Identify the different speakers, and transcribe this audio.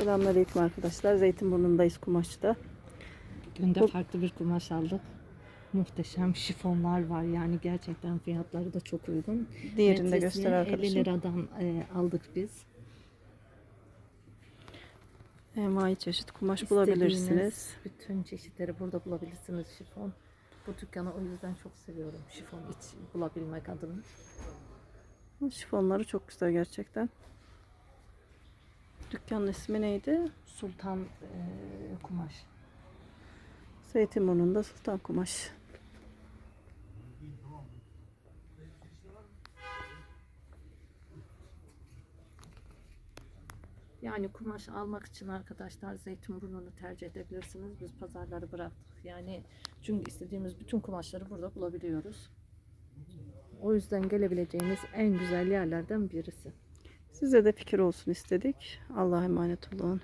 Speaker 1: Selamünaleyküm arkadaşlar. Zeytinburnu'ndayız kumaşçıda.
Speaker 2: Günde
Speaker 1: Bu-
Speaker 2: farklı bir kumaş aldık. Muhteşem şifonlar var yani gerçekten fiyatları da çok uygun.
Speaker 1: Diğerini de göster
Speaker 2: 50
Speaker 1: arkadaşım.
Speaker 2: liradan e, aldık biz.
Speaker 1: Envai çeşit kumaş
Speaker 2: İstediğiniz
Speaker 1: bulabilirsiniz.
Speaker 2: Bütün çeşitleri burada bulabilirsiniz şifon. Bu dükkanı o yüzden çok seviyorum şifon iç bulabilmek adına.
Speaker 1: Şifonları çok güzel gerçekten. Dükkanın ismi neydi?
Speaker 2: Sultan e, kumaş.
Speaker 1: Zeytinburnu'nda Sultan Kumaş.
Speaker 2: Yani kumaş almak için arkadaşlar Zeytinburnu'nu tercih edebilirsiniz. Biz pazarları bıraktık. Yani çünkü istediğimiz bütün kumaşları burada bulabiliyoruz. O yüzden gelebileceğiniz en güzel yerlerden birisi.
Speaker 1: Size de fikir olsun istedik. Allah'a emanet olun.